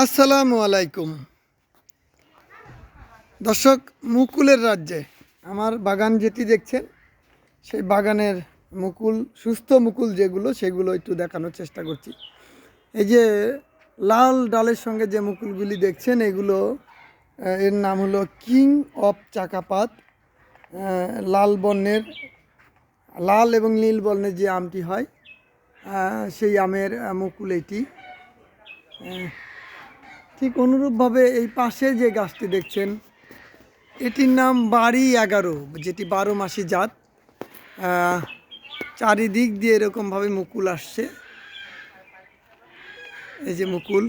আসসালামু আলাইকুম। দর্শক, মুকুলের রাজ্যে আমার বাগান যেটি দেখছেন, সেই বাগানের মুকুল, সুস্থ মুকুল যেগুলো, সেগুলো একটু দেখানোর চেষ্টা করছি। এই যে লাল ডালের সঙ্গে যে মুকুলগুলি দেখছেন, এগুলো এর নাম হলো কিং অফ চাকাপাত লাল বর্ণের, লাল এবং নীল বর্ণের যে আমটি হয় সেই আমের মুকুল এটি। ঠিক অনুরূপভাবে এই পাশে যে গাছটি দেখছেন এটির নাম বাড়ি এগারো যেটি বারো মাসি জাত। চারিদিক দিয়ে এরকমভাবে মুকুল আসছে। এই যে মুকুল।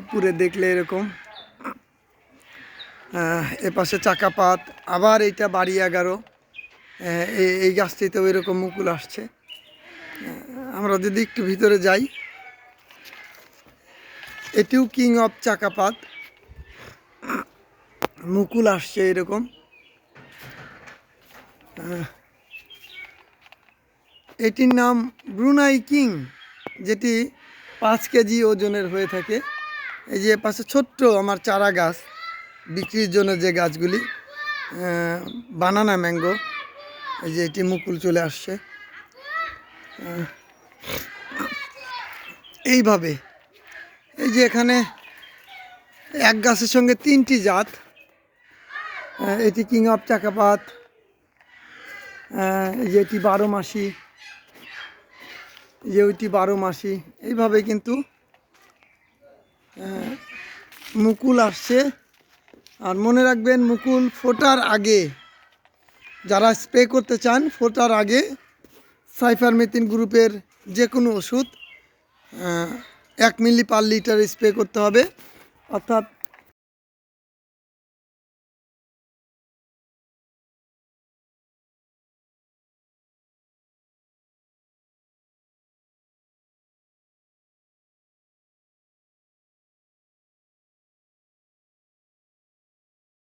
উপরে দেখলে এরকম। আহ, এ পাশে চাকাপাত আবার এইটা বাড়ি এগারো। এই গাছটিতেও এরকম মুকুল আসছে। আমরা যদি একটু ভিতরে যাই। এটিও কিং অফ চাকাপাত। মুকুল আসছে এরকম। এটির নাম ব্রুনাই কিং, যেটি পাঁচ কেজি ওজনের হয়ে থাকে। এই যে পাশে ছোট্ট আমার চারা গাছ, বিক্রির জন্য যে গাছগুলি বানানা ম্যাঙ্গো, এই যে এটি মুকুল চলে আসছে। এইভাবে এই যে এখানে এক গাছের সঙ্গে তিনটি জাত। এটি কিং অফ চাকাপাত। যে এটি বারো মাসি। যে ওইটি বারো মাসি। এইভাবে কিন্তু মুকুল আসছে। আর মনে রাখবেন, মুকুল ফোটার আগে যারা স্প্রে করতে চান, ফোটার আগে সাইফারমেথিন গ্রুপের যে কোনো ওষুধ এক মিলি পার লিটার স্প্রে করতে হবে। অর্থাৎ